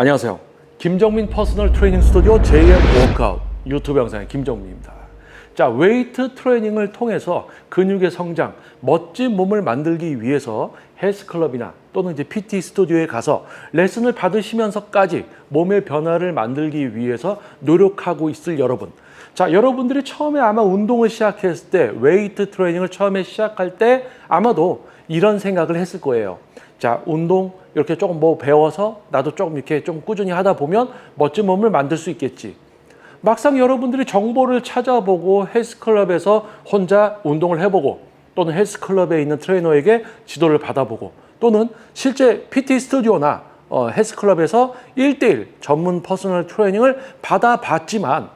안녕하세요. 김정민 퍼스널 트레이닝 스튜디오 JM 워크아웃 유튜브 영상의 김정민입니다. 자, 웨이트 트레이닝을 통해서 근육의 성장, 멋진 몸을 만들기 위해서 헬스클럽이나 또는 이제 PT 스튜디오에 가서 레슨을 받으시면서까지 몸의 변화를 만들기 위해서 노력하고 있을 여러분. 자, 여러분들이 처음에 아마 운동을 시작했을 때, 웨이트 트레이닝을 처음에 시작할 때 아마도 이런 생각을 했을 거예요. 자, 운동 이렇게 조금 뭐 배워서 나도 조금 이렇게 좀 꾸준히 하다 보면 멋진 몸을 만들 수 있겠지. 막상 여러분들이 정보를 찾아보고 헬스클럽에서 혼자 운동을 해보고 또는 헬스클럽에 있는 트레이너에게 지도를 받아보고 또는 실제 PT 스튜디오나 어, 헬스클럽에서 1대1 전문 퍼스널 트레이닝을 받아봤지만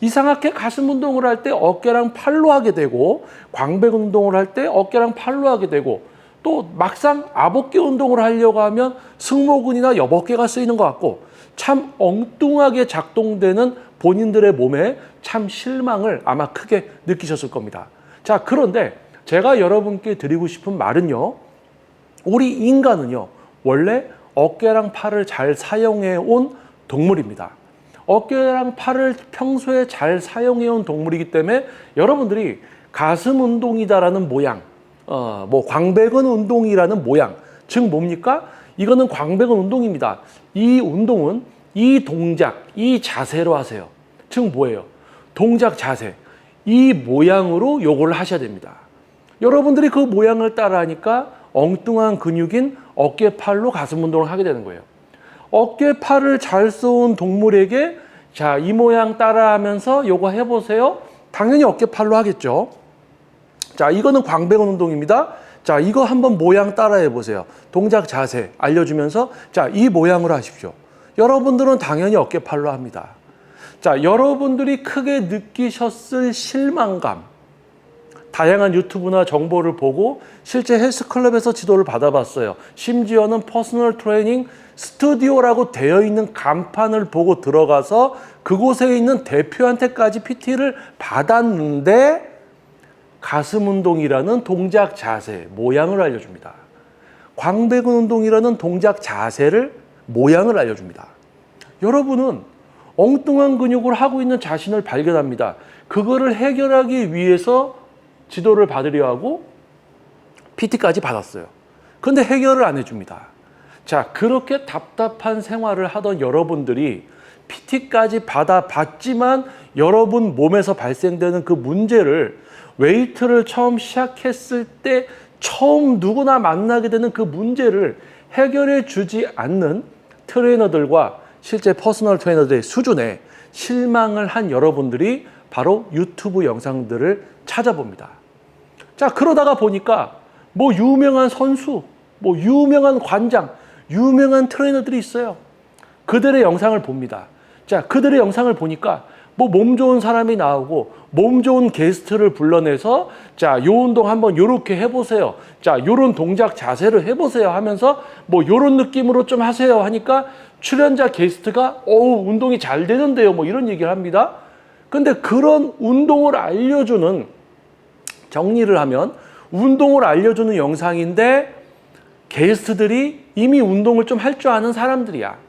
이상하게 가슴 운동을 할 때 어깨랑 팔로 하게 되고 광배 운동을 할 때 어깨랑 팔로 하게 되고 또 막상 아복개 운동을 하려고 하면 승모근이나 여복개가 쓰이는 것 같고 참 엉뚱하게 작동되는 본인들의 몸에 참 실망을 아마 크게 느끼셨을 겁니다. 자, 그런데 제가 여러분께 드리고 싶은 말은요. 우리 인간은요. 원래 어깨랑 팔을 잘 사용해 온 동물입니다. 어깨랑 팔을 평소에 잘 사용해 온 동물이기 때문에 여러분들이 가슴 운동이다라는 모양, 어, 뭐 광배근 운동이라는 모양, 즉 뭡니까? 이거는 광배근 운동입니다. 이 운동은 이 동작, 이 자세로 하세요. 즉 뭐예요? 동작 자세. 이 모양으로 요걸 하셔야 됩니다. 여러분들이 그 모양을 따라 하니까 엉뚱한 근육인 어깨팔로 가슴 운동을 하게 되는 거예요. 어깨팔을 잘 써온 동물에게 자, 이 모양 따라 하면서 요거 해보세요. 당연히 어깨팔로 하겠죠. 자, 이거는 광배근 운동입니다. 자, 이거 한번 모양 따라해 보세요. 동작 자세 알려주면서 자, 이 모양으로 하십시오. 여러분들은 당연히 어깨팔로 합니다. 자, 여러분들이 크게 느끼셨을 실망감, 다양한 유튜브나 정보를 보고 실제 헬스클럽에서 지도를 받아봤어요. 심지어는 퍼스널 트레이닝 스튜디오라고 되어 있는 간판을 보고 들어가서 그곳에 있는 대표한테까지 PT를 받았는데 가슴 운동이라는 동작 자세, 모양을 알려줍니다. 광배근 운동이라는 동작 자세를 모양을 알려줍니다. 여러분은 엉뚱한 근육을 하고 있는 자신을 발견합니다. 그거를 해결하기 위해서 지도를 받으려 하고 PT까지 받았어요. 근데 해결을 안 해줍니다. 자, 그렇게 답답한 생활을 하던 여러분들이 PT까지 받아 봤지만 여러분 몸에서 발생되는 그 문제를 웨이트를 처음 시작했을 때 처음 누구나 만나게 되는 그 문제를 해결해 주지 않는 트레이너들과 실제 퍼스널 트레이너들의 수준에 실망을 한 여러분들이 바로 유튜브 영상들을 찾아봅니다. 자, 그러다가 보니까 뭐 유명한 선수, 뭐 유명한 관장, 유명한 트레이너들이 있어요. 그들의 영상을 봅니다. 자, 그들의 영상을 보니까 뭐 몸 좋은 사람이 나오고 몸 좋은 게스트를 불러내서 자, 요 운동 한번 요렇게 해 보세요. 자, 요런 동작 자세를 해 보세요 하면서 뭐 요런 느낌으로 좀 하세요 하니까 출연자 게스트가 어우, 운동이 잘 되는데요. 뭐 이런 얘기를 합니다. 근데 그런 운동을 알려주는 정리를 하면 운동을 알려주는 영상인데 게스트들이 이미 운동을 좀 할 줄 아는 사람들이야.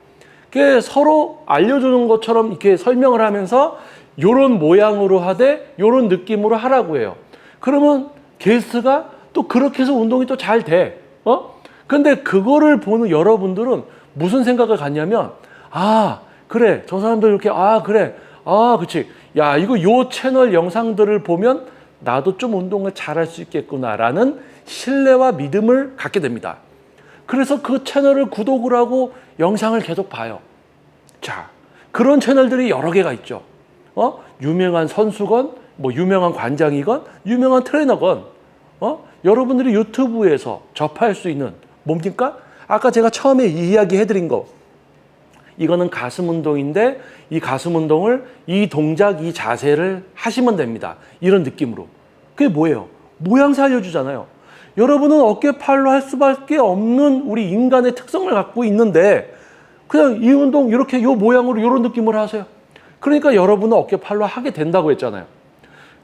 그 서로 알려주는 것처럼 이렇게 설명을 하면서 요런 모양으로 하되 요런 느낌으로 하라고 해요. 그러면 게스트가 또 그렇게 해서 운동이 또 잘 돼. 어? 근데 그거를 보는 여러분들은 무슨 생각을 갖냐면 아, 그래. 저 사람들 이렇게 아, 그래. 아, 그치. 야, 이거 요 채널 영상들을 보면 나도 좀 운동을 잘할 수 있겠구나라는 신뢰와 믿음을 갖게 됩니다. 그래서 그 채널을 구독을 하고 영상을 계속 봐요. 자, 그런 채널들이 여러 개가 있죠. 어? 유명한 선수건, 뭐 유명한 관장이건, 유명한 트레이너건, 어? 여러분들이 유튜브에서 접할 수 있는 뭡니까? 아까 제가 처음에 이야기 해드린 거. 이거는 가슴 운동인데 이 가슴 운동을 이 동작, 이 자세를 하시면 됩니다. 이런 느낌으로. 그게 뭐예요? 모양새 알려주잖아요. 여러분은 어깨팔로 할 수밖에 없는 우리 인간의 특성을 갖고 있는데 그냥 이 운동 이렇게 요 모양으로 이런 느낌으로 하세요. 그러니까 여러분은 어깨팔로 하게 된다고 했잖아요.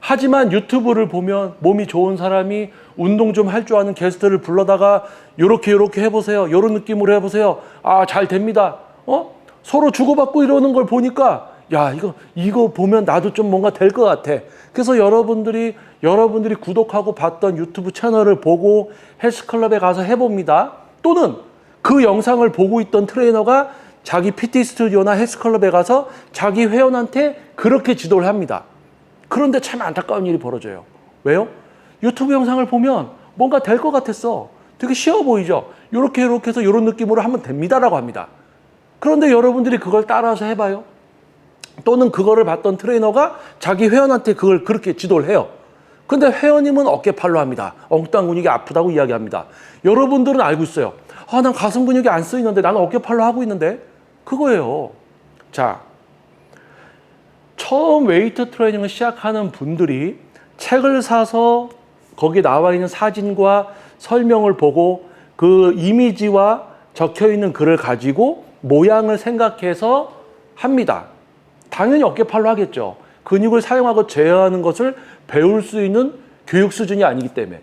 하지만 유튜브를 보면 몸이 좋은 사람이 운동 좀 할 줄 아는 게스트를 불러다가 요렇게 요렇게 해보세요. 요런 느낌으로 해보세요. 아, 잘 됩니다. 어? 서로 주고받고 이러는 걸 보니까 야 이거 이거 보면 나도 좀 뭔가 될 것 같아. 그래서 여러분들이 여러분들이 구독하고 봤던 유튜브 채널을 보고 헬스클럽에 가서 해봅니다. 또는 그 영상을 보고 있던 트레이너가 자기 PT 스튜디오나 헬스클럽에 가서 자기 회원한테 그렇게 지도를 합니다. 그런데 참 안타까운 일이 벌어져요. 왜요? 유튜브 영상을 보면 뭔가 될 것 같았어. 되게 쉬워 보이죠? 이렇게 이렇게 해서 이런 느낌으로 하면 됩니다라고 합니다. 그런데 여러분들이 그걸 따라서 해봐요. 또는 그거를 봤던 트레이너가 자기 회원한테 그걸 그렇게 지도를 해요. 근데 회원님은 어깨팔로 합니다. 엉뚱한 근육이 아프다고 이야기합니다. 여러분들은 알고 있어요. 아, 난 가슴 근육이 안 쓰이는데 나는 어깨팔로 하고 있는데 그거예요. 자, 처음 웨이트 트레이닝을 시작하는 분들이 책을 사서 거기 나와 있는 사진과 설명을 보고 그 이미지와 적혀 있는 글을 가지고 모양을 생각해서 합니다. 당연히 어깨팔로 하겠죠. 근육을 사용하고 제어하는 것을 배울 수 있는 교육 수준이 아니기 때문에.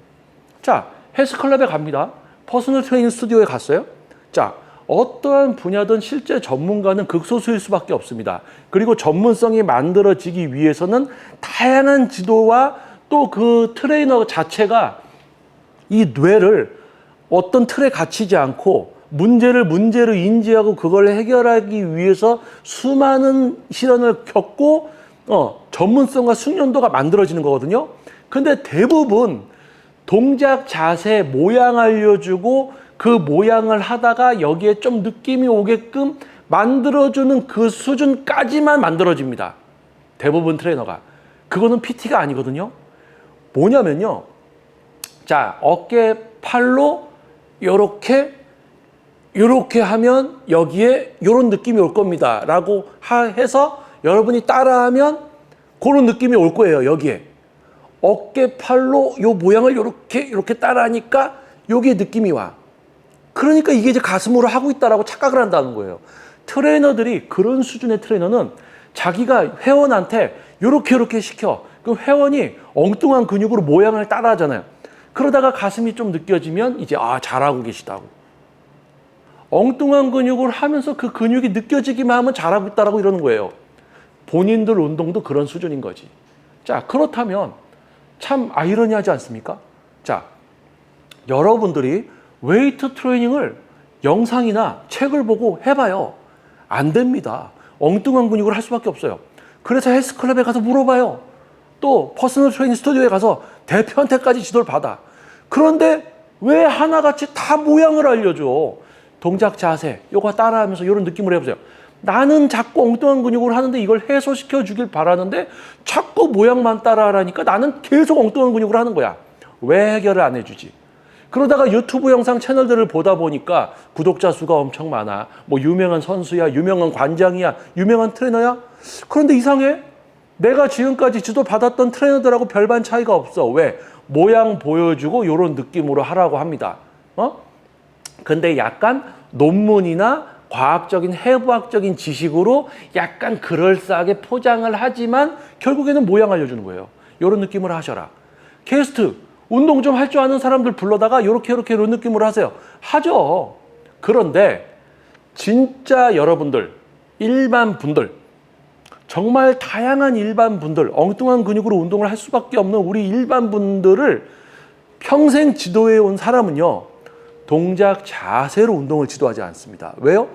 자, 헬스클럽에 갑니다. 퍼스널 트레이닝 스튜디오에 갔어요. 자, 어떠한 분야든 실제 전문가는 극소수일 수밖에 없습니다. 그리고 전문성이 만들어지기 위해서는 다양한 지도와 또 그 트레이너 자체가 이 뇌를 어떤 틀에 갇히지 않고 문제를 문제로 인지하고 그걸 해결하기 위해서 수많은 시련을 겪고 어, 전문성과 숙련도가 만들어지는 거거든요. 근데 대부분 동작, 자세, 모양 알려주고 그 모양을 하다가 여기에 좀 느낌이 오게끔 만들어주는 그 수준까지만 만들어집니다. 대부분 트레이너가. 그거는 PT가 아니거든요. 뭐냐면요. 자, 어깨 팔로 요렇게 요렇게 하면 여기에 요런 느낌이 올 겁니다. 라고 하- 해서 여러분이 따라하면 그런 느낌이 올 거예요. 여기에. 어깨 팔로 요 모양을 요렇게 이렇게 따라하니까 여기에 느낌이 와. 그러니까 이게 이제 가슴으로 하고 있다라고 착각을 한다는 거예요. 트레이너들이 그런 수준의 트레이너는 자기가 회원한테 요렇게 요렇게 시켜. 그 회원이 엉뚱한 근육으로 모양을 따라 하잖아요. 그러다가 가슴이 좀 느껴지면 이제 아, 잘하고 계시다고. 엉뚱한 근육을 하면서 그 근육이 느껴지기만 하면 잘하고 있다라고 이러는 거예요. 본인들 운동도 그런 수준인 거지. 자, 그렇다면 참 아이러니하지 않습니까? 자, 여러분들이 웨이트 트레이닝을 영상이나 책을 보고 해봐요. 안 됩니다. 엉뚱한 근육을 할 수밖에 없어요. 그래서 헬스클럽에 가서 물어봐요. 또 퍼스널 트레이닝 스튜디오에 가서 대표한테까지 지도를 받아. 그런데 왜 하나같이 다 모양을 알려줘? 동작 자세, 요거 따라하면서 이런 느낌을 해보세요. 나는 자꾸 엉뚱한 근육을 하는데 이걸 해소시켜 주길 바라는데 자꾸 모양만 따라하라니까 나는 계속 엉뚱한 근육을 하는 거야. 왜 해결을 안 해주지? 그러다가 유튜브 영상 채널들을 보다 보니까 구독자 수가 엄청 많아. 뭐 유명한 선수야, 유명한 관장이야, 유명한 트레이너야. 그런데 이상해. 내가 지금까지 지도 받았던 트레이너들하고 별반 차이가 없어. 왜? 모양 보여주고 이런 느낌으로 하라고 합니다. 어? 근데 약간 논문이나 과학적인 해부학적인 지식으로 약간 그럴싸하게 포장을 하지만 결국에는 모양 알려주는 거예요. 이런 느낌으로 하셔라. 게스트 운동 좀 할 줄 아는 사람들 불러다가 요렇게 요렇게 이런 느낌으로 하세요. 하죠. 그런데 진짜 여러분들 일반 분들 정말 다양한 일반 분들 엉뚱한 근육으로 운동을 할 수밖에 없는 우리 일반 분들을 평생 지도해 온 사람은요 동작 자세로 운동을 지도하지 않습니다. 왜요?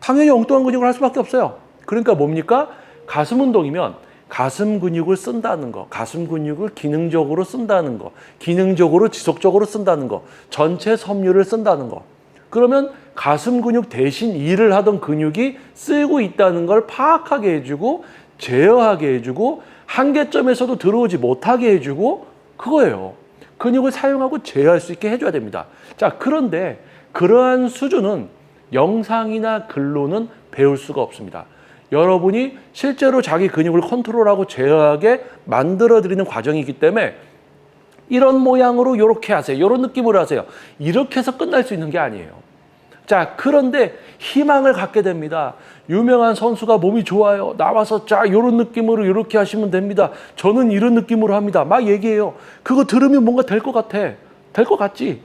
당연히 엉뚱한 근육을 할 수밖에 없어요. 그러니까 뭡니까? 가슴 운동이면 가슴 근육을 쓴다는 거, 가슴 근육을 기능적으로 쓴다는 거, 기능적으로 지속적으로 쓴다는 거, 전체 섬유를 쓴다는 거. 그러면 가슴 근육 대신 일을 하던 근육이 쓰고 있다는 걸 파악하게 해주고 제어하게 해주고 한계점에서도 들어오지 못하게 해주고 그거예요. 근육을 사용하고 제어할 수 있게 해줘야 됩니다. 자, 그런데 그러한 수준은 영상이나 글로는 배울 수가 없습니다. 여러분이 실제로 자기 근육을 컨트롤하고 제어하게 만들어 드리는 과정이기 때문에 이런 모양으로 이렇게 하세요. 이런 느낌으로 하세요. 이렇게 해서 끝날 수 있는 게 아니에요. 자, 그런데 희망을 갖게 됩니다. 유명한 선수가 몸이 좋아요. 나와서 자, 이런 느낌으로 이렇게 하시면 됩니다. 저는 이런 느낌으로 합니다. 막 얘기해요. 그거 들으면 뭔가 될 것 같아. 될 것 같지?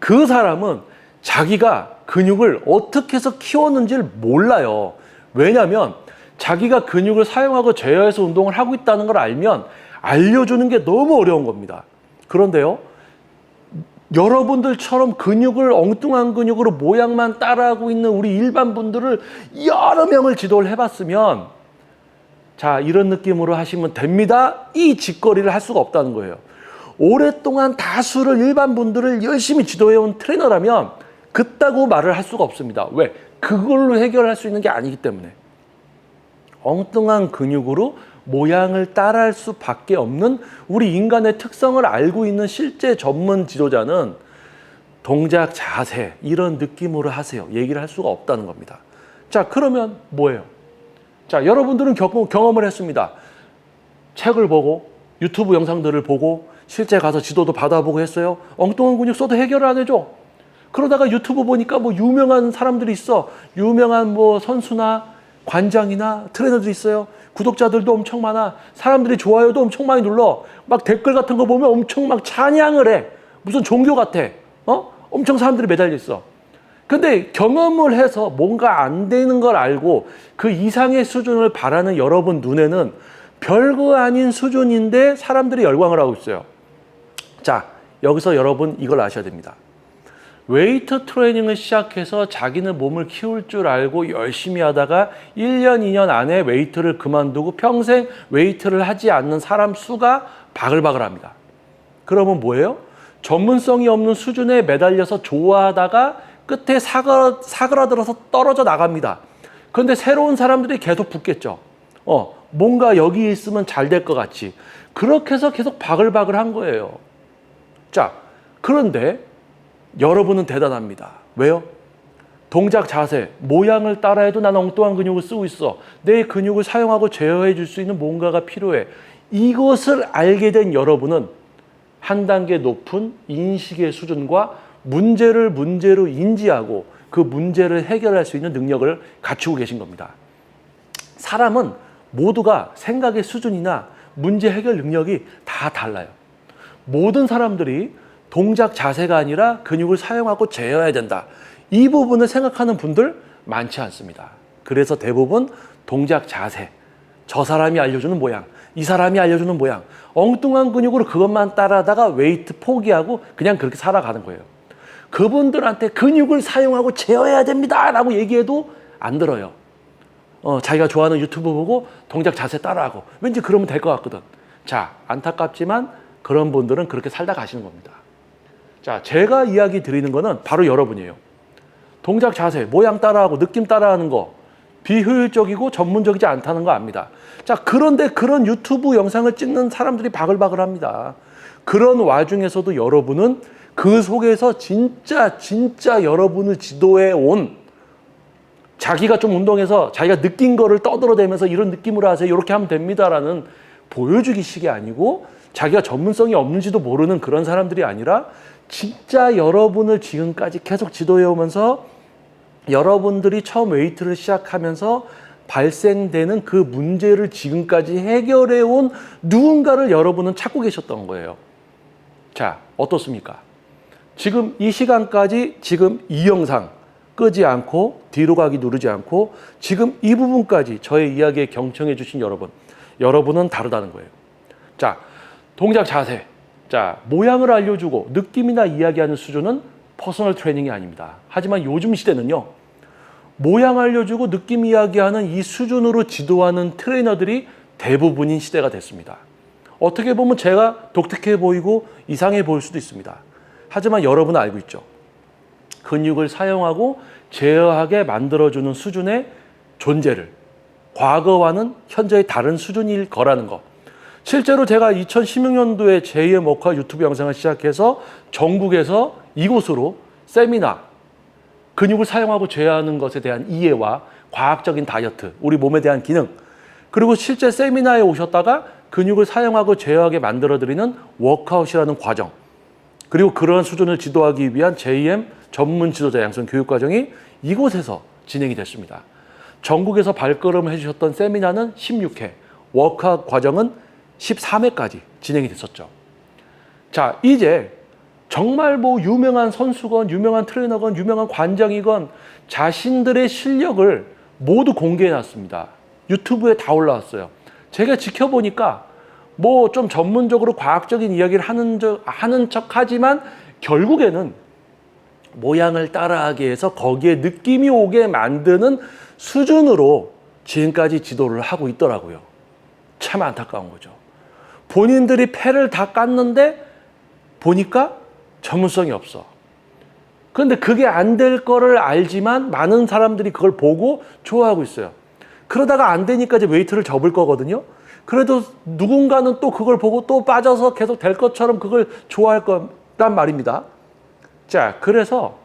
그 사람은 자기가 근육을 어떻게 해서 키웠는지를 몰라요. 왜냐하면 자기가 근육을 사용하고 제어해서 운동을 하고 있다는 걸 알면 알려주는 게 너무 어려운 겁니다. 그런데요, 여러분들처럼 근육을 엉뚱한 근육으로 모양만 따라하고 있는 우리 일반 분들을 여러 명을 지도를 해봤으면 자 이런 느낌으로 하시면 됩니다. 이 짓거리를 할 수가 없다는 거예요. 오랫동안 다수를 일반 분들을 열심히 지도해온 트레이너라면 그따구 말을 할 수가 없습니다. 왜? 그걸로 해결할 수 있는 게 아니기 때문에 엉뚱한 근육으로 모양을 따라할 수밖에 없는 우리 인간의 특성을 알고 있는 실제 전문 지도자는 동작, 자세 이런 느낌으로 하세요. 얘기를 할 수가 없다는 겁니다. 자, 그러면 뭐예요? 자, 여러분들은 경험, 경험 을 했습니다. 책을 보고 유튜브 영상들을 보고 실제 가서 지도도 받아보고 했어요. 엉뚱한 근육 써도 해결을 안 해줘. 그러다가 유튜브 보니까 뭐 유명한 사람들이 있어. 유명한 뭐 선수나 관장이나 트레이너들이 있어요. 구독자들도 엄청 많아. 사람들이 좋아요도 엄청 많이 눌러. 막 댓글 같은 거 보면 엄청 막 찬양을 해. 무슨 종교 같아. 어? 엄청 사람들이 매달려 있어. 근데 경험을 해서 뭔가 안 되는 걸 알고 그 이상의 수준을 바라는 여러분 눈에는 별거 아닌 수준인데 사람들이 열광을 하고 있어요. 자, 여기서 여러분 이걸 아셔야 됩니다. 웨이트 트레이닝을 시작해서 자기는 몸을 키울 줄 알고 열심히 하다가 1년, 2년 안에 웨이트를 그만두고 평생 웨이트를 하지 않는 사람 수가 바글바글합니다. 그러면 뭐예요? 전문성이 없는 수준에 매달려서 좋아하다가 끝에 사그라, 사그라들어서 떨어져 나갑니다. 그런데 새로운 사람들이 계속 붙겠죠. 어, 뭔가 여기 있으면 잘 될 것 같이. 그렇게 해서 계속 바글바글 한 거예요. 자, 그런데 여러분은 대단합니다. 왜요? 동작 자세, 모양을 따라해도 난 엉뚱한 근육을 쓰고 있어. 내 근육을 사용하고 제어해 줄 수 있는 뭔가가 필요해. 이것을 알게 된 여러분은 한 단계 높은 인식의 수준과 문제를 문제로 인지하고 그 문제를 해결할 수 있는 능력을 갖추고 계신 겁니다. 사람은 모두가 생각의 수준이나 문제 해결 능력이 다 달라요. 모든 사람들이 동작 자세가 아니라 근육을 사용하고 제어해야 된다. 이 부분을 생각하는 분들 많지 않습니다. 그래서 대부분 동작 자세, 저 사람이 알려주는 모양, 이 사람이 알려주는 모양, 엉뚱한 근육으로 그것만 따라하다가 웨이트 포기하고 그냥 그렇게 살아가는 거예요. 그분들한테 근육을 사용하고 제어해야 됩니다. 라고 얘기해도 안 들어요. 어, 자기가 좋아하는 유튜브 보고 동작 자세 따라하고 왠지 그러면 될 것 같거든. 자, 안타깝지만 그런 분들은 그렇게 살다 가시는 겁니다. 자, 제가 이야기 드리는 거는 바로 여러분이에요. 동작 자세, 모양 따라하고 느낌 따라하는 거 비효율적이고 전문적이지 않다는 거 압니다. 자, 그런데 그런 유튜브 영상을 찍는 사람들이 바글바글 합니다. 그런 와중에서도 여러분은 그 속에서 진짜, 진짜 여러분을 지도해 온 자기가 좀 운동해서 자기가 느낀 거를 떠들어대면서 이런 느낌으로 하세요. 이렇게 하면 됩니다라는 보여주기식이 아니고 자기가 전문성이 없는지도 모르는 그런 사람들이 아니라 진짜 여러분을 지금까지 계속 지도해 오면서 여러분들이 처음 웨이트를 시작하면서 발생되는 그 문제를 지금까지 해결해 온 누군가를 여러분은 찾고 계셨던 거예요. 자, 어떻습니까? 지금 이 시간까지 지금 이 영상 끄지 않고 뒤로 가기 누르지 않고 지금 이 부분까지 저의 이야기에 경청해 주신 여러분, 여러분은 다르다는 거예요. 자, 동작 자세. 자, 모양을 알려주고 느낌이나 이야기하는 수준은 퍼스널 트레이닝이 아닙니다. 하지만 요즘 시대는요, 모양 알려주고 느낌 이야기하는 이 수준으로 지도하는 트레이너들이 대부분인 시대가 됐습니다. 어떻게 보면 제가 독특해 보이고 이상해 보일 수도 있습니다. 하지만 여러분은 알고 있죠. 근육을 사용하고 제어하게 만들어주는 수준의 존재를 과거와는 현재의 다른 수준일 거라는 것. 실제로 제가 2016년도에 제2의 목화 유튜브 영상을 시작해서 전국에서 이곳으로 세미나, 근육을 사용하고 제어하는 것에 대한 이해와 과학적인 다이어트, 우리 몸에 대한 기능, 그리고 실제 세미나에 오셨다가 근육을 사용하고 제어하게 만들어드리는 워크아웃이라는 과정, 그리고 그러한 수준을 지도하기 위한 JM 전문 지도자 양성 교육 과정이 이곳에서 진행이 됐습니다. 전국에서 발걸음을 해주셨던 세미나는 16회, 워크아웃 과정은 13회까지 진행이 됐었죠. 자, 이제 정말 뭐 유명한 선수건, 유명한 트레이너건, 유명한 관장이건 자신들의 실력을 모두 공개해 놨습니다. 유튜브에 다 올라왔어요. 제가 지켜보니까 뭐 좀 전문적으로 과학적인 이야기를 하는 적, 하는 척 하지만 결국에는 모양을 따라하게 해서 거기에 느낌이 오게 만드는 수준으로 지금까지 지도를 하고 있더라고요. 참 안타까운 거죠. 본인들이 패를 다 깠는데 보니까 전문성이 없어. 그런데 그게 안 될 거를 알지만 많은 사람들이 그걸 보고 좋아하고 있어요. 그러다가 안 되니까 이제 웨이트를 접을 거거든요. 그래도 누군가는 또 그걸 보고 또 빠져서 계속 될 것처럼 그걸 좋아할 거란 말입니다. 자, 그래서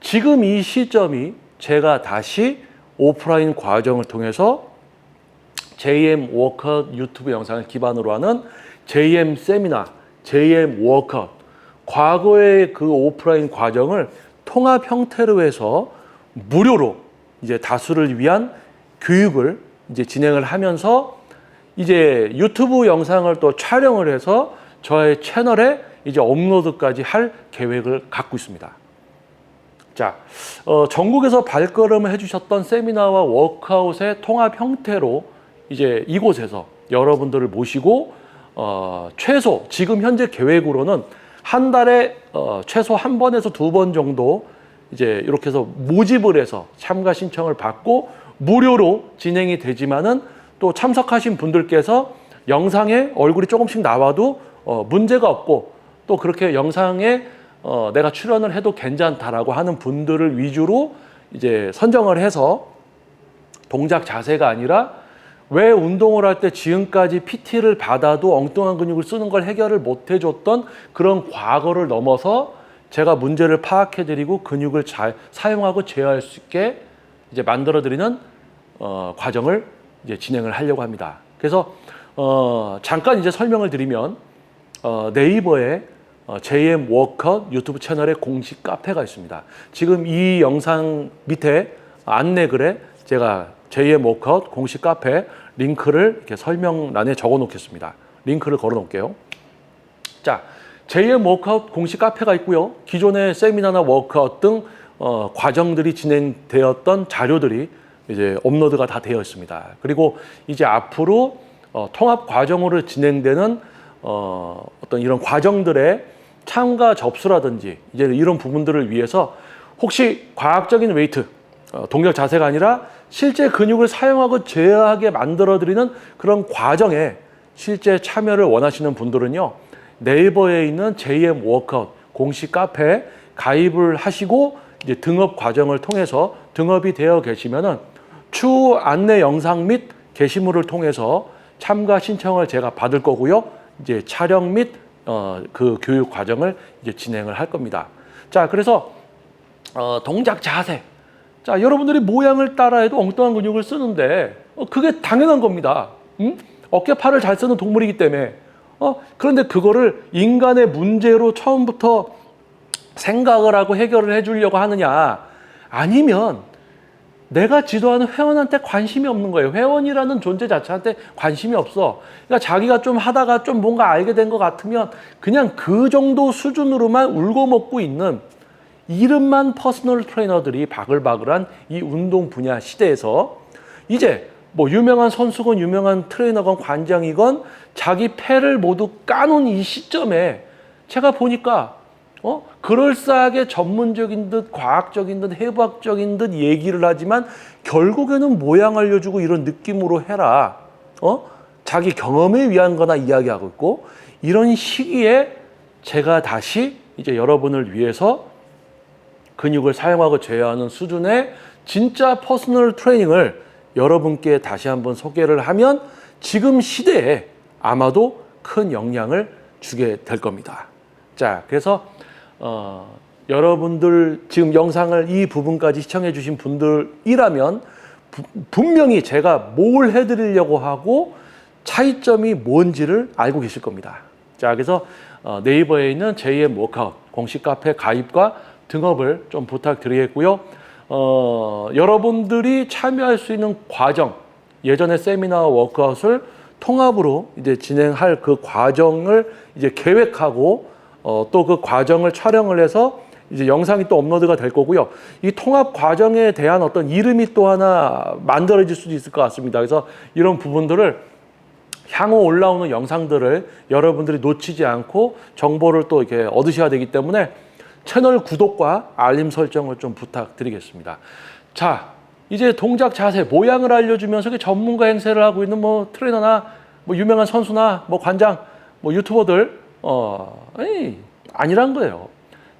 지금 이 시점이 제가 다시 오프라인 과정을 통해서 JM 워커 유튜브 영상을 기반으로 하는 JM 세미나, JM 워커 과거의 그 오프라인 과정을 통합 형태로 해서 무료로 이제 다수를 위한 교육을 이제 진행을 하면서 이제 유튜브 영상을 또 촬영을 해서 저의 채널에 이제 업로드까지 할 계획을 갖고 있습니다. 자, 어, 전국에서 발걸음을 해주셨던 세미나와 워크아웃의 통합 형태로 이제 이곳에서 여러분들을 모시고 어, 최소 지금 현재 계획으로는 한 달에 어, 최소 한 번에서 두 번 정도 이제 이렇게 해서 모집을 해서 참가 신청을 받고 무료로 진행이 되지만은 또 참석하신 분들께서 영상에 얼굴이 조금씩 나와도 어, 문제가 없고 또 그렇게 영상에 어, 내가 출연을 해도 괜찮다라고 하는 분들을 위주로 이제 선정을 해서 동작 자세가 아니라 왜 운동을 할 때 지금까지 PT를 받아도 엉뚱한 근육을 쓰는 걸 해결을 못 해줬던 그런 과거를 넘어서 제가 문제를 파악해드리고 근육을 잘 사용하고 제어할 수 있게 이제 만들어드리는 어, 과정을 이제 진행을 하려고 합니다. 그래서 어, 잠깐 이제 설명을 드리면 어, 네이버에 어, JM 워커 유튜브 채널에 공식 카페가 있습니다. 지금 이 영상 밑에 안내 글에 제가 JM 워커 공식 카페 링크를 이렇게 설명란에 적어 놓겠습니다. 링크를 걸어 놓을게요. 자, JM 워크아웃 공식 카페가 있고요. 기존의 세미나나 워크아웃 등 어, 과정들이 진행되었던 자료들이 이제 업로드가 다 되어 있습니다. 그리고 이제 앞으로 어, 통합 과정으로 진행되는 어, 어떤 이런 과정들의 참가 접수라든지 이제 이런 부분들을 위해서 혹시 과학적인 웨이트 어, 동작 자세가 아니라 실제 근육을 사용하고 제어하게 만들어드리는 그런 과정에 실제 참여를 원하시는 분들은요 네이버에 있는 JM 워크아웃 공식 카페에 가입을 하시고 이제 등업 과정을 통해서 등업이 되어 계시면은 추후 안내 영상 및 게시물을 통해서 참가 신청을 제가 받을 거고요. 이제 촬영 및 어, 그 교육 과정을 이제 진행을 할 겁니다. 자, 그래서 어, 동작 자세. 자, 여러분들이 모양을 따라해도 엉뚱한 근육을 쓰는데 어, 그게 당연한 겁니다. 응? 어깨 팔을 잘 쓰는 동물이기 때문에. 어, 그런데 그거를 인간의 문제로 처음부터 생각을 하고 해결을 해주려고 하느냐? 아니면 내가 지도하는 회원한테 관심이 없는 거예요. 회원이라는 존재 자체한테 관심이 없어. 그러니까 자기가 좀 하다가 좀 뭔가 알게 된 것 같으면 그냥 그 정도 수준으로만 울고 먹고 있는 이름만 퍼스널 트레이너들이 바글바글한 이 운동 분야 시대에서 이제 뭐 유명한 선수건 유명한 트레이너건 관장이건 자기 패를 모두 까놓은 이 시점에 제가 보니까 어? 그럴싸하게 전문적인 듯 과학적인 듯 해부학적인 듯 얘기를 하지만 결국에는 모양 알려주고 이런 느낌으로 해라. 어? 자기 경험에 의한 거나 이야기하고 있고 이런 시기에 제가 다시 이제 여러분을 위해서 근육을 사용하고 제어하는 수준의 진짜 퍼스널 트레이닝을 여러분께 다시 한번 소개를 하면 지금 시대에 아마도 큰 영향을 주게 될 겁니다. 자, 그래서 어, 여러분들 지금 영상을 이 부분까지 시청해 주신 분들이라면 부, 분명히 제가 뭘 해드리려고 하고 차이점이 뭔지를 알고 계실 겁니다. 자, 그래서 어, 네이버에 있는 JM 워크아웃 공식 카페 가입과 등업을 좀 부탁드리겠고요. 어, 여러분들이 참여할 수 있는 과정, 예전에 세미나 워크아웃을 통합으로 이제 진행할 그 과정을 이제 계획하고 어, 또 그 과정을 촬영을 해서 이제 영상이 또 업로드가 될 거고요. 이 통합 과정에 대한 어떤 이름이 또 하나 만들어질 수도 있을 것 같습니다. 그래서 이런 부분들을 향후 올라오는 영상들을 여러분들이 놓치지 않고 정보를 또 이렇게 얻으셔야 되기 때문에 채널 구독과 알림 설정을 좀 부탁드리겠습니다. 자, 이제 동작 자세, 모양을 알려주면서 전문가 행세를 하고 있는 뭐 트레이너나 뭐 유명한 선수나 뭐 관장, 뭐 유튜버들, 어, 에이, 아니란 거예요.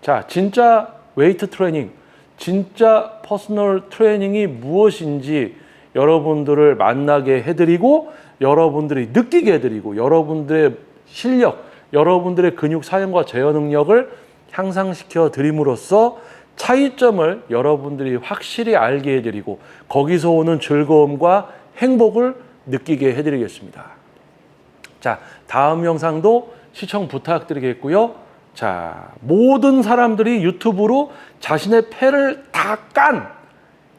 자, 진짜 웨이트 트레이닝, 진짜 퍼스널 트레이닝이 무엇인지 여러분들을 만나게 해드리고 여러분들이 느끼게 해드리고 여러분들의 실력, 여러분들의 근육 사용과 제어 능력을 향상시켜 드림으로써 차이점을 여러분들이 확실히 알게 해드리고 거기서 오는 즐거움과 행복을 느끼게 해드리겠습니다. 자, 다음 영상도 시청 부탁드리겠고요. 자, 모든 사람들이 유튜브로 자신의 패를 다 깐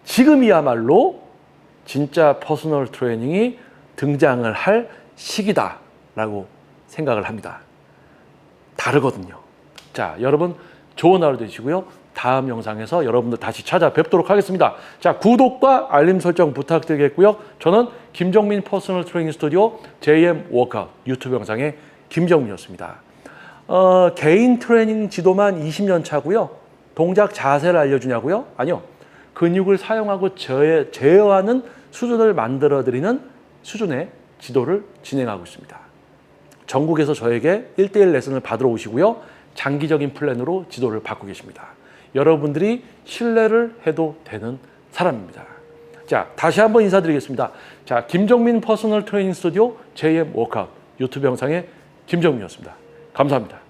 지금이야말로 진짜 퍼스널 트레이닝이 등장을 할 시기다라고 생각을 합니다. 다르거든요. 자, 여러분 좋은 하루 되시고요. 다음 영상에서 여러분들 다시 찾아뵙도록 하겠습니다. 자, 구독과 알림 설정 부탁드리겠고요. 저는 김정민 퍼스널 트레이닝 스튜디오 JM 워크아웃 유튜브 영상의 김정민이었습니다. 어, 개인 트레이닝 지도만 20년 차고요. 동작 자세를 알려주냐고요? 아니요. 근육을 사용하고 제어, 제어하는 수준을 만들어드리는 수준의 지도를 진행하고 있습니다. 전국에서 저에게 1대1 레슨을 받으러 오시고요. 장기적인 플랜으로 지도를 받고 계십니다. 여러분들이 신뢰를 해도 되는 사람입니다. 자, 다시 한번 인사드리겠습니다. 자, 김정민 퍼스널 트레이닝 스튜디오 JM 워크아웃 유튜브 영상의 김정민이었습니다. 감사합니다.